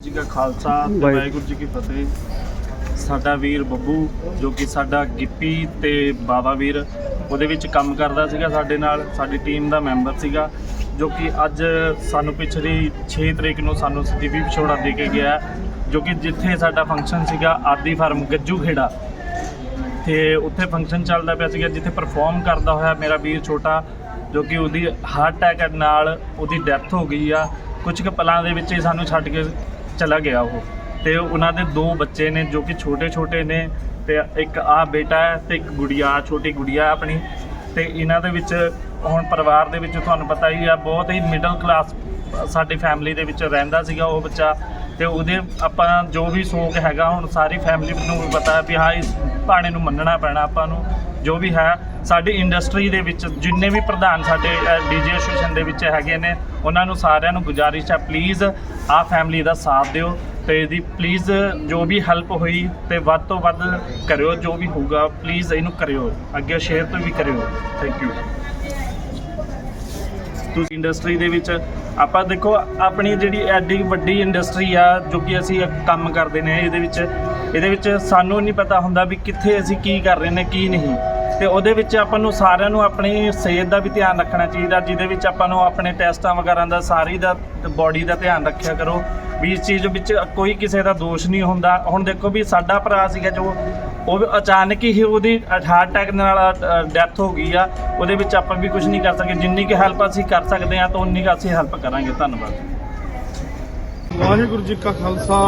ਜੀ ਕਾ ਖਾਲਸਾ ਤੇ ਵਾਹਿਗੁਰੂ। ਜੀ ਕੀ ਫਤਿਹ। ਸਾਡਾ ਵੀਰ ਬੱਬੂ ਜੋ ਕਿ ਸਾਡਾ ਗਿੱਪੀ ਤੇ ਬਾਵਾ ਵੀਰ ਉਹਦੇ ਵਿੱਚ ਕੰਮ ਕਰਦਾ ਸੀਗਾ ਸਾਡੇ ਨਾਲ ਸਾਡੀ ਟੀਮ ਦਾ ਮੈਂਬਰ ਸੀਗਾ ਜੋ ਕਿ ਅੱਜ ਸਾਨੂੰ ਪਿਛਲੀ 6 ਤਰੀਕ ਨੂੰ ਸਾਨੂੰ ਸਦੀਵੀ ਵਿਛੋੜਾ ਦੇ ਕੇ ਗਿਆ ਹੈ, ਜੋ ਕਿ ਜਿੱਥੇ ਸਾਡਾ ਫੰਕਸ਼ਨ ਸੀਗਾ ਆਦੀ ਫਾਰਮ ਗੱਜੂ ਖੇੜਾ। ਤੇ ਉੱਥੇ ਫੰਕਸ਼ਨ ਚੱਲਦਾ ਪਿਆ ਸੀਗਾ ਜਿੱਥੇ ਪਰਫਾਰਮ ਕਰਦਾ ਹੋਇਆ ਮੇਰਾ ਵੀਰ ਛੋਟਾ ਜੋ ਕਿ ਉਹਦੀ ਹਾਰਟ ਅਟੈਕ ਨਾਲ ਉਹਦੀ ਡੈਥ ਹੋ ਗਈ ਆ। ਕੁਝ ਕੁ ਪਲਾਂ ਦੇ ਵਿੱਚ ਹੀ ਸਾਨੂੰ ਛੱਡ ਕੇ ਚਲਾ ਗਿਆ ਉਹ। ਤੇ ਉਹਨਾਂ ਦੇ ਦੋ ਬੱਚੇ ਨੇ ਜੋ ਕਿ ਛੋਟੇ ਛੋਟੇ ਨੇ ਤੇ ਇੱਕ ਆ ਬੇਟਾ ਹੈ ਤੇ ਇੱਕ ਗੁੜੀਆ, ਛੋਟੀ ਗੁੜੀਆ ਆਪਣੀ। ਤੇ ਇਹਨਾਂ ਦੇ ਵਿੱਚ ਹੁਣ ਪਰਿਵਾਰ ਦੇ ਵਿੱਚ ਤੁਹਾਨੂੰ ਪਤਾ ਹੀ ਆ, ਬਹੁਤ ਹੀ ਮਿਡਲ ਕਲਾਸ ਸਾਡੀ ਫੈਮਿਲੀ ਦੇ ਵਿੱਚ ਰਹਿੰਦਾ ਸੀਗਾ ਉਹ ਬੱਚਾ। ਤੇ ਉਹਦੇ ਆਪਾਂ ਜੋ ਵੀ ਸੋਗ ਹੈਗਾ, ਹੁਣ ਸਾਰੀ ਫੈਮਿਲੀ ਨੂੰ ਵੀ ਪਤਾ ਵੀ ਹਾਂ, ਇਸ ਭਾਣੇ ਨੂੰ ਮੰਨਣਾ ਪੈਣਾ ਆਪਾਂ ਨੂੰ। ਜੋ ਵੀ ਹੈ ਸਾਡੀ ਇੰਡਸਟਰੀ ਦੇ ਵਿੱਚ ਜਿੰਨੇ ਵੀ ਪ੍ਰਧਾਨ ਸਾਡੇ ਡੀਜੇ ਐਸੋਸੀਏਸ਼ਨ ਦੇ ਵਿੱਚ ਹੈਗੇ ਨੇ, ਉਹਨਾਂ ਨੂੰ ਸਾਰਿਆਂ ਨੂੰ ਗੁਜ਼ਾਰਿਸ਼ ਹੈ ਪਲੀਜ਼ ਆਹ ਫੈਮਿਲੀ ਦਾ ਸਾਥ ਦਿਓ ਤੇ ਇਹਦੀ ਪਲੀਜ਼ ਜੋ ਵੀ ਹੈਲਪ ਹੋਈ ਤੇ ਵੱਧ ਤੋਂ ਵੱਧ ਕਰਿਓ, ਜੋ ਵੀ ਹੋਊਗਾ ਪਲੀਜ਼ ਇਹਨੂੰ ਕਰਿਓ, ਅੱਗੇ ਸ਼ੇਅਰ ਤੋਂ ਵੀ ਕਰਿਓ। ਥੈਂਕ ਯੂ ਤੁਸੀਂ ਇੰਡਸਟਰੀ ਦੇ ਵਿੱਚ, ਆਪਾਂ ਦੇਖੋ, ਆਪਣੀ ਜਿਹੜੀ ਐਡੀ ਵੱਡੀ ਇੰਡਸਟਰੀ ਆ, ਜੋ ਕਿ ਅਸੀਂ ਕੰਮ ਕਰਦੇ ਨੇ ਇਹਦੇ ਵਿੱਚ ਇਹਦੇ ਵਿੱਚ ਸਾਨੂੰ ਨਹੀਂ ਪਤਾ ਹੁੰਦਾ ਵੀ ਕਿੱਥੇ ਅਸੀਂ ਕੀ ਕਰ ਰਹੇ ਨੇ, ਕੀ ਨਹੀਂ। ਤੇ ਉਹਦੇ ਵਿੱਚ ਆਪਾਂ ਨੂੰ ਸਾਰਿਆਂ ਨੂੰ ਆਪਣੀ ਸਿਹਤ ਦਾ ਵੀ ਧਿਆਨ ਰੱਖਣਾ ਚਾਹੀਦਾ, ਜਿਹਦੇ ਵਿੱਚ ਆਪਾਂ ਨੂੰ ਆਪਣੇ ਟੈਸਟਾਂ ਵਗੈਰਾ ਦਾ, ਸਾਰੀ ਦਾ ਬਾਡੀ ਦਾ ਧਿਆਨ ਰੱਖਿਆ ਕਰੋ। ਵੀ ਇਸ ਚੀਜ਼ ਵਿੱਚ ਕੋਈ ਕਿਸੇ ਦਾ ਦੋਸ਼ ਨਹੀਂ ਹੁੰਦਾ। ਹੁਣ ਦੇਖੋ ਵੀ ਸਾਡਾ ਭਰਾ ਸੀਗਾ ਜੋ, ਉਹ ਅਚਾਨਕ ਹੀ ਉਹਦੀ ਹਾਰਟ ਅਟੈਕ ਨਾਲ ਡੈਥ ਹੋ ਗਈ ਆ। ਉਹਦੇ ਵਿੱਚ ਆਪਾਂ ਵੀ ਕੁਝ ਨਹੀਂ ਕਰ ਸਕੇ। ਜਿੰਨੀ ਕਿ ਹੈਲਪ ਅਸੀਂ ਕਰ ਸਕਦੇ ਆ ਤਾਂ ਉਨੀ ਕੁ ਅਸੀਂ ਹੈਲਪ ਕਰਾਂਗੇ। ਧੰਨਵਾਦ। ਵਾਹਿਗੁਰੂ ਜੀ ਕਾ ਖਾਲਸਾ।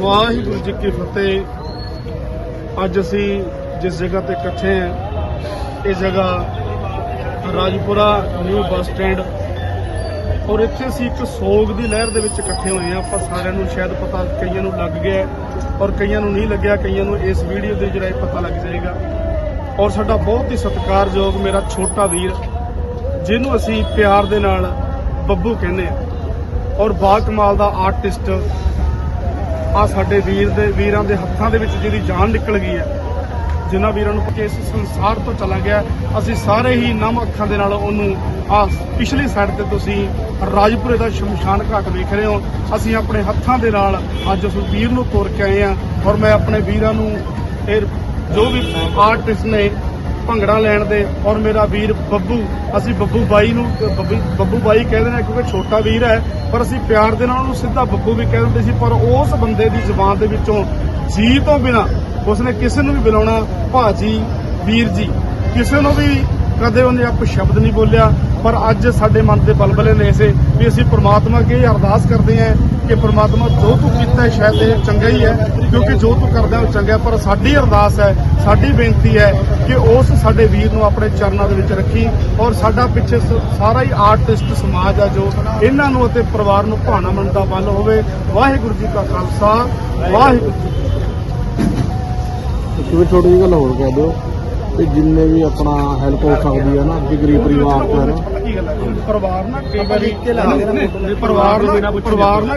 ਵਾਹਿਗੁਰੂ ਜੀ ਕੀ ਫਤਿਹ। ਅੱਜ ਅਸੀਂ ਜਿਸ ਜਗ੍ਹਾ ਤੇ ਇਕੱਠੇ ਹਾਂ ਇਹ ਜਗ੍ਹਾ ਰਾਜਪੁਰਾ ਨਿਊ ਬੱਸ ਸਟੈਂਡ ਔਰ ਇੱਥੇ ਅਸੀਂ ਇੱਕ ਸੋਗ ਦੀ ਲਹਿਰ ਦੇ ਵਿੱਚ ਇਕੱਠੇ ਹੋਏ ਹਾਂ। ਆਪਾਂ ਸਾਰਿਆਂ ਨੂੰ ਸ਼ਾਇਦ ਪਤਾ, ਕਈਆਂ ਨੂੰ ਲੱਗ ਗਿਆ ਔਰ ਕਈਆਂ ਨੂੰ ਨਹੀਂ ਲੱਗਿਆ, ਕਈਆਂ ਨੂੰ ਇਸ ਵੀਡੀਓ ਦੇ ਜਰਾਏ ਪਤਾ ਲੱਗ ਜਾਏਗਾ। ਔਰ ਸਾਡਾ ਬਹੁਤ ਹੀ ਸਤਿਕਾਰਯੋਗ ਮੇਰਾ ਛੋਟਾ ਵੀਰ, ਜਿਹਨੂੰ ਅਸੀਂ ਪਿਆਰ ਦੇ ਨਾਲ ਬੱਬੂ ਕਹਿੰਦੇ ਹਾਂ। ਔਰ ਬਾ ਕਮਾਲ ਦਾ ਆਰਟਿਸਟ ਆ ਸਾਡੇ ਵੀਰ ਦੇ, ਵੀਰਾਂ ਦੇ ਹੱਥਾਂ ਦੇ ਵਿੱਚ ਜਿਹਦੀ ਜਾਨ ਨਿਕਲ ਗਈ ਹੈ। ਜਿਨ੍ਹਾਂ ਵੀਰਾਂ ਨੂੰ ਕਿ ਇਸ ਸੰਸਾਰ ਤੋਂ ਚਲਾ ਗਿਆ, ਅਸੀਂ ਸਾਰੇ ਹੀ ਨਮ ਅੱਖਾਂ ਦੇ ਨਾਲ ਉਹਨੂੰ ਆ ਪਿਛਲੀ ਸਾਈਡ ਤੇ ਤੁਸੀਂ ਰਾਜਪੁਰੇ ਦਾ ਸ਼ਮਸ਼ਾਨ ਘਾਟ ਵੇਖ ਰਹੇ ਹੋ। ਅਸੀਂ ਆਪਣੇ ਹੱਥਾਂ ਦੇ ਨਾਲ ਅੱਜ ਉਸ ਵੀਰ ਨੂੰ ਤੋਰ ਕੇ ਆਏ ਆ ਔਰ ਮੈਂ ਆਪਣੇ ਵੀਰਾਂ ਨੂੰ ਇਹ ਜੋ ਵੀ ਆਰਟਿਸਟ ਨੇ ਭੰਗੜਾ ਲੈਣ ਦੇ ਔਰ ਮੇਰਾ ਵੀਰ ਬੱਬੂ, ਅਸੀਂ ਬੱਬੂ ਬਾਈ ਨੂੰ, ਬੱਬੂ ਬੱਬੂ ਬਾਈ ਕਹਿੰਦੇ ਨੇ ਕਿਉਂਕਿ ਛੋਟਾ ਵੀਰ ਹੈ, ਪਰ ਅਸੀਂ ਪਿਆਰ ਦੇ ਨਾਲ ਉਹਨੂੰ ਸਿੱਧਾ ਬੱਬੂ ਵੀ ਕਹਿ ਦਿੰਦੇ ਸੀ, ਪਰ ਉਸ ਬੰਦੇ ਦੀ ਜ਼ੁਬਾਨ ਦੇ ਵਿੱਚੋਂ ਜੀ ਤੋਂ ਬਿਨਾ ਉਸਨੇ ਕਿਸੇ ਨੂੰ ਵੀ ਬੁਲਾਉਣਾ, ਭਾਜੀ, ਵੀਰ ਜੀ, ਕਿਸੇ ਨੂੰ ਵੀ ਕਦੇ ਉਹਨੇ ਆਪ ਸ਼ਬਦ ਨਹੀਂ ਬੋਲਿਆ, ਪਰ ਅੱਜ ਸਾਡੇ ਮਨ ਦੇ ਬਲਬਲੇ ਨੇ ਇਸੇ ਵੀ ਅਸੀਂ ਪ੍ਰਮਾਤਮਾ ਅੱਗੇ ਅਰਦਾਸ ਕਰਦੇ ਹਾਂ ਕਿ ਪ੍ਰਮਾਤਮਾ ਜੋ ਤੂੰ ਕੀਤਾ ਸ਼ਾਇਦ ਇਹ ਚੰਗਾ ਹੀ ਹੈ, ਕਿਉਂਕਿ ਜੋ ਤੂੰ ਕਰਦਾ ਉਹ ਚੰਗਾ ਪਰ ਸਾਡੀ ਅਰਦਾਸ ਹੈ, ਸਾਡੀ ਬੇਨਤੀ ਹੈ ਕਿ ਉਸ ਸਾਡੇ ਵੀਰ ਨੂੰ ਆਪਣੇ ਚਰਨਾਂ ਦੇ ਵਿੱਚ ਰੱਖੀ ਔਰ ਸਾਡਾ ਪਿੱਛੇ ਸ- ਸਾਰਾ ਹੀ ਆਰਟਿਸਟ ਸਮਾਜ ਆ ਜੋ ਇਹਨਾਂ ਨੂੰ ਅਤੇ ਪਰਿਵਾਰ ਨੂੰ ਭਾਣਾ ਮੰਨਦਾ ਵੱਲ ਹੋਵੇ। ਵਾਹਿਗੁਰੂ ਜੀ ਕਾ ਖਾਲਸਾ, ਵਾਹਿਗੁਰੂ ਜੀ ਛੋਟੀ ਜਿਹੀ ਗੱਲ ਹੋਰ ਕਹਿ ਦਿਓ ਤੇ ਜਿੰਨੇ ਵੀ ਆਪਣਾ ਹੈਲਪ ਹੋ ਸਕਦੀ ਹੈ ਨਾ, ਅੱਗੇ ਗਰੀਬ ਪਰਿਵਾਰ ਤੋਂ ਹੈ ਨਾ। ਪਰਿਵਾਰ ਨਾ ਕਈ ਵਾਰੀ, ਪਰਿਵਾਰ ਨਾ ਪਰਿਵਾਰ ਨਾ